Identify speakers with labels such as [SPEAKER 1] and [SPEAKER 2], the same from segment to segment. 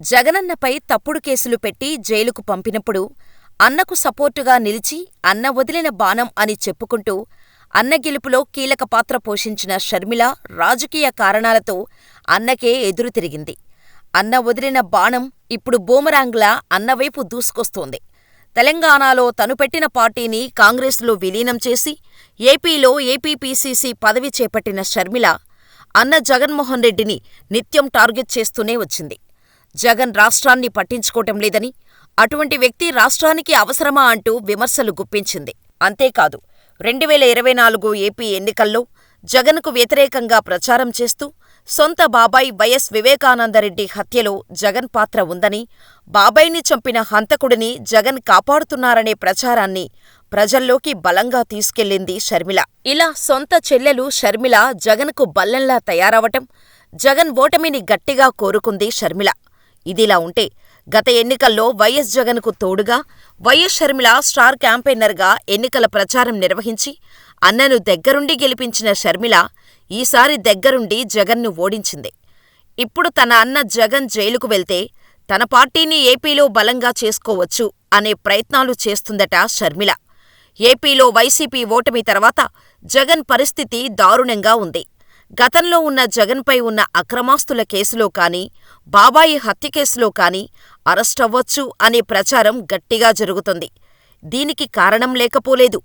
[SPEAKER 1] జగనన్నపై తప్పుడు కేసులు పెట్టి జైలుకు పంపినప్పుడు అన్నకు సపోర్టుగా నిలిచి అన్న వదిలిన బాణం అని చెప్పుకుంటూ అన్న గెలుపులో కీలక పాత్ర పోషించిన షర్మిల రాజకీయ కారణాలతో అన్నకే ఎదురుతిరిగింది. అన్న వదిలిన బాణం ఇప్పుడు బూమరాంగ్లా అన్నవైపు దూసుకొస్తోంది. తెలంగాణలో తను పెట్టిన పార్టీని కాంగ్రెస్లో విలీనం చేసి ఏపీలో ఏపీపీసీసీ పదవి చేపట్టిన షర్మిల అన్న జగన్మోహన్ రెడ్డిని నిత్యం టార్గెట్ చేస్తూనే వచ్చింది. జగన్ రాష్ట్రాన్ని పట్టించుకోవటం లేదని, అటువంటి వ్యక్తి రాష్ట్రానికి అవసరమా అంటూ విమర్శలు గుప్పించింది. అంతేకాదు రెండువేల ఇరవై నాలుగు ఏపీ ఎన్నికల్లో జగన్కు వ్యతిరేకంగా ప్రచారం చేస్తూ సొంత బాబాయ్ వైఎస్ వివేకానందరెడ్డి హత్యలో జగన్ పాత్ర ఉందని, బాబాయ్ని చంపిన హంతకుడిని జగన్ కాపాడుతున్నారనే ప్రచారాన్ని ప్రజల్లోకి బలంగా తీసుకెళ్ళింది షర్మిల. ఇలా సొంత చెల్లెలు షర్మిల జగన్కు బల్లంలా తయారవటం, జగన్ ఓటమిని గట్టిగా కోరుకుంది షర్మిల. ఇదిలా ఉంటే గత ఎన్నికల్లో వైఎస్ జగన్కు తోడుగా వైఎస్ షర్మిల స్టార్ క్యాంపెయినర్గా ఎన్నికల ప్రచారం నిర్వహించి అన్నను దగ్గరుండి గెలిపించిన షర్మిల ఈసారి దగ్గరుండి జగన్ను ఓడించింది. ఇప్పుడు తన అన్న జగన్ జైలుకు వెళ్తే తన పార్టీని ఏపీలో బలంగా చేసుకోవచ్చు అనే ప్రయత్నాలు చేస్తుందట షర్మిల. ఏపీలో వైసీపీ ఓటమి తర్వాత జగన్ పరిస్థితి దారుణంగా ఉంది. గతంలో ఉన్న జగన్పై ఉన్న అక్రమాస్తుల కేసులో కానీ, బాబాయి హత్య కేసులో కానీ అరెస్టవ్వొచ్చు అనే ప్రచారం గట్టిగా జరుగుతోంది. దీనికి కారణం లేకపోలేదు.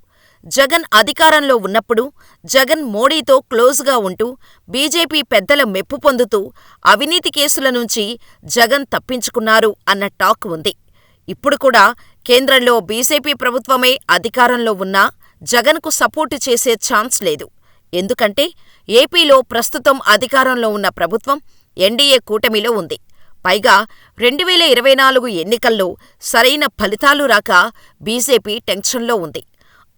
[SPEAKER 1] జగన్ అధికారంలో ఉన్నప్పుడు జగన్ మోడీతో క్లోజ్గా ఉంటూ బీజేపీ పెద్దల మెప్పు పొందుతూ అవినీతి కేసుల నుంచి జగన్ తప్పించుకున్నారు అన్న టాక్ ఉంది. ఇప్పుడు కూడా కేంద్రంలో బీజేపీ ప్రభుత్వమే అధికారంలో ఉన్నా జగన్కు సపోర్టు చేసే ఛాన్స్ లేదు. ఎందుకంటే ఏపీలో ప్రస్తుతం అధికారంలో ఉన్న ప్రభుత్వం ఎన్డీఏ కూటమిలో ఉంది. పైగా రెండువేల ఇరవై నాలుగు ఎన్నికల్లో సరైన ఫలితాలు రాక బీజేపీ టెన్షన్లో ఉంది.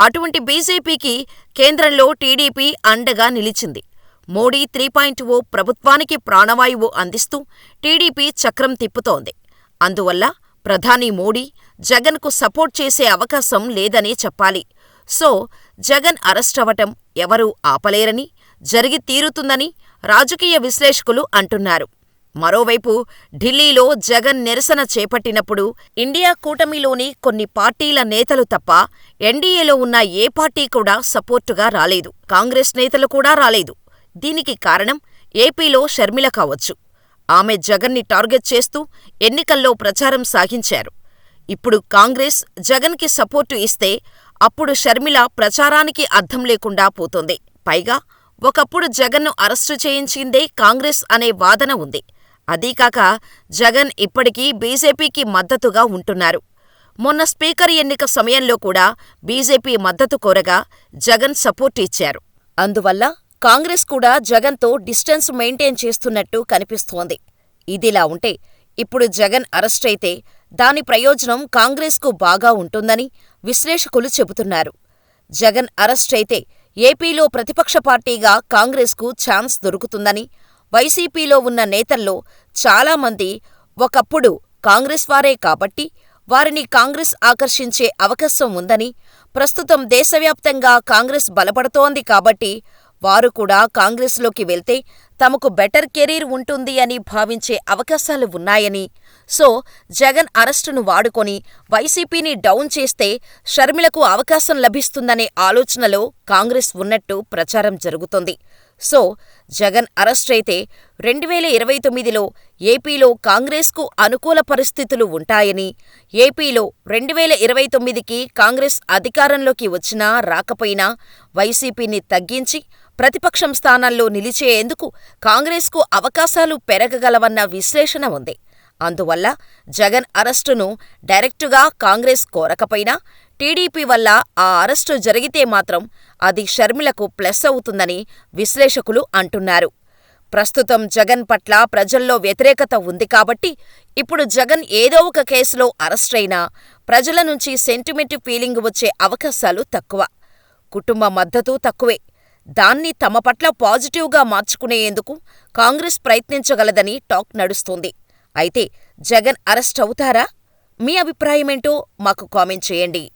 [SPEAKER 1] అటువంటి బీజేపీకి కేంద్రంలో టీడీపీ అండగా నిలిచింది. మోడీ త్రీ పాయింట్ ఓ ప్రభుత్వానికి ప్రాణవాయువు అందిస్తూ టీడీపీ చక్రం తిప్పుతోంది. అందువల్ల ప్రధాని మోడీ జగన్కు సపోర్ట్ చేసే అవకాశం లేదనే చెప్పాలి. సో జగన్ అరెస్టవటం ఎవరూ ఆపలేరని, జరిగి తీరుతుందని రాజకీయ విశ్లేషకులు అంటున్నారు. మరోవైపు ఢిల్లీలో జగన్ నిరసన చేపట్టినప్పుడు ఇండియా కూటమిలోని కొన్ని పార్టీల నేతలు తప్ప ఎన్డీఏలో ఉన్న ఏ పార్టీ కూడా సపోర్టుగా రాలేదు. కాంగ్రెస్ నేతలు కూడా రాలేదు. దీనికి కారణం ఏపీలో షర్మిల కావచ్చు. ఆమె జగన్ని టార్గెట్ చేస్తూ ఎన్నికల్లో ప్రచారం సాగించారు. ఇప్పుడు కాంగ్రెస్ జగన్కి సపోర్టు ఇస్తే అప్పుడు షర్మిల ప్రచారానికి అర్థం లేకుండా పోతోంది. పైగా ఒకప్పుడు జగన్ను అరెస్టు చేయించిందే కాంగ్రెస్ అనే వాదన ఉంది. అదీకాక జగన్ ఇప్పటికీ బీజేపీకి మద్దతుగా ఉంటున్నారు. మొన్న స్పీకర్ ఎన్నిక సమయంలో కూడా బీజేపీ మద్దతు కోరగా జగన్ సపోర్టు ఇచ్చారు. అందువల్ల కాంగ్రెస్ కూడా జగన్తో డిస్టెన్స్ మెయింటైన్ చేస్తున్నట్టు కనిపిస్తోంది. ఇదిలా ఉంటే ఇప్పుడు జగన్ అరెస్టయితే దాని ప్రయోజనం కాంగ్రెస్కు బాగా ఉంటుందని విశ్లేషకులు చెబుతున్నారు. జగన్ అరెస్టయితే ఏపీలో ప్రతిపక్ష పార్టీగా కాంగ్రెస్కు ఛాన్స్ దొరుకుతుందని, వైసీపీలో ఉన్న నేతల్లో చాలామంది ఒకప్పుడు కాంగ్రెస్ వారే కాబట్టి వారిని కాంగ్రెస్ ఆకర్షించే అవకాశం ఉందని, ప్రస్తుతం దేశవ్యాప్తంగా కాంగ్రెస్ బలపడుతోంది కాబట్టి వారు కూడా కాంగ్రెస్లోకి వెళ్తే తమకు బెటర్ కెరీర్ ఉంటుంది అని భావించే అవకాశాలు ఉన్నాయని, సో జగన్ అరెస్టును వాడుకొని వైసీపీని డౌన్ చేస్తే షర్మిలకు అవకాశం లభిస్తుందనే ఆలోచనలో కాంగ్రెస్ ఉన్నట్టు ప్రచారం జరుగుతోంది. సో జగన్ అరెస్టయితే రెండువేల ఇరవై తొమ్మిదిలో ఏపీలో కాంగ్రెస్కు అనుకూల పరిస్థితులు ఉంటాయని, ఏపీలో రెండువేల ఇరవై తొమ్మిదికి కాంగ్రెస్ అధికారంలోకి వచ్చినా రాకపోయినా వైసీపీని తగ్గించి ప్రతిపక్షం స్థానంలో నిలిచేందుకు కాంగ్రెస్కు అవకాశాలు పెరగగలవన్న విశ్లేషణ ఉంది. అందువల్ల జగన్ అరెస్టును డైరెక్టుగా కాంగ్రెస్ కోరకపోయినా టీడీపీ వల్ల ఆ అరెస్టు జరిగితే మాత్రం అది షర్మిలకు ప్లస్ అవుతుందని విశ్లేషకులు అంటున్నారు. ప్రస్తుతం జగన్ పట్ల ప్రజల్లో వ్యతిరేకత ఉంది కాబట్టి ఇప్పుడు జగన్ ఏదో ఒక కేసులో అరెస్టయినా ప్రజల నుంచి సెంటిమెంట్ ఫీలింగ్ వచ్చే అవకాశాలు తక్కువ. కుటుంబ మద్దతూ తక్కువే. దాన్ని తమ పట్ల పాజిటివ్గా మార్చుకునేందుకు కాంగ్రెస్ ప్రయత్నించగలదని టాక్ నడుస్తోంది. అయితే జగన్ అరెస్టవుతారా? మీ అభిప్రాయమేంటో మాకు కామెంట్ చేయండి.